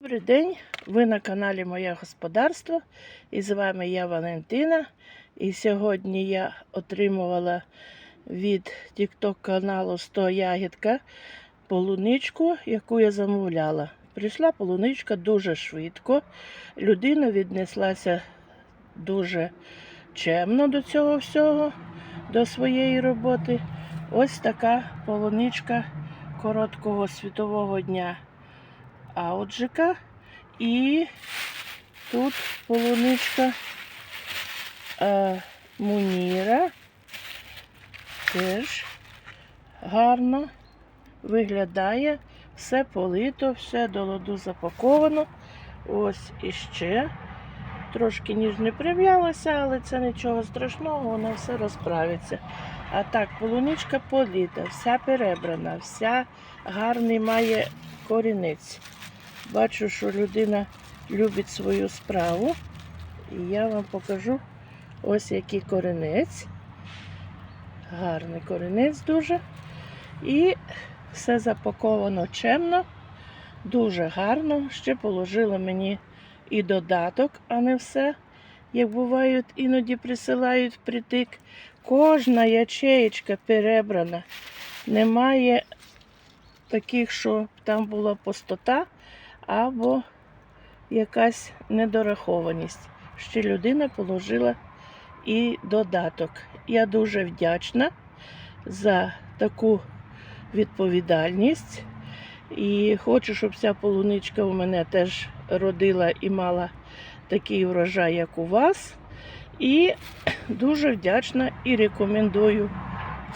Добрий день, ви на каналі Моє Господарство і з вами я Валентина. І сьогодні я отримувала від TikTok каналу 100 ягідка полуничку, яку я замовляла. Прийшла полуничка дуже швидко. Людина віднеслася дуже чемно до цього всього, до своєї роботи. Ось така полуничка короткого світового дня ауджика. І тут полуничка е, Муніра. Теж гарно виглядає. Все полито, все до ладу запаковано. Ось іще. Трошки ніж не прив'ялася, але це нічого страшного, воно все розправиться. А так, полуничка політа, вся перебрана, вся гарний має корінець. Бачу, що людина любить свою справу. І я вам покажу ось який корінець. Гарний корінець дуже. І все запаковано чемно, дуже гарно. Ще положила мені і додаток, а не все. Як бувають, іноді присилають притик. Кожна ячеєчка перебрана. Немає таких, що там була пустота або якась недорахованість. Ще людина положила і додаток. Я дуже вдячна за таку відповідальність. І хочу, щоб ця полуничка у мене теж родила і мала такий врожай, як у вас. І дуже вдячна і рекомендую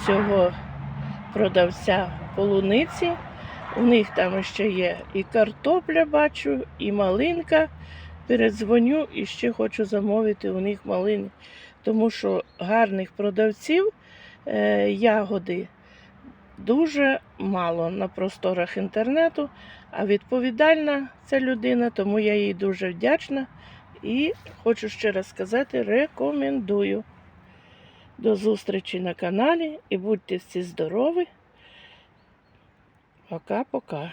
цього продавця полуниці. У них там ще є і картопля, бачу, і малинка. Передзвоню і ще хочу замовити у них малини, тому що гарних продавців е, ягоди дуже мало на просторах інтернету, а відповідальна ця людина, тому я їй дуже вдячна і хочу ще раз сказати, рекомендую. До зустрічі на каналі і будьте всі здорові. Пока-пока.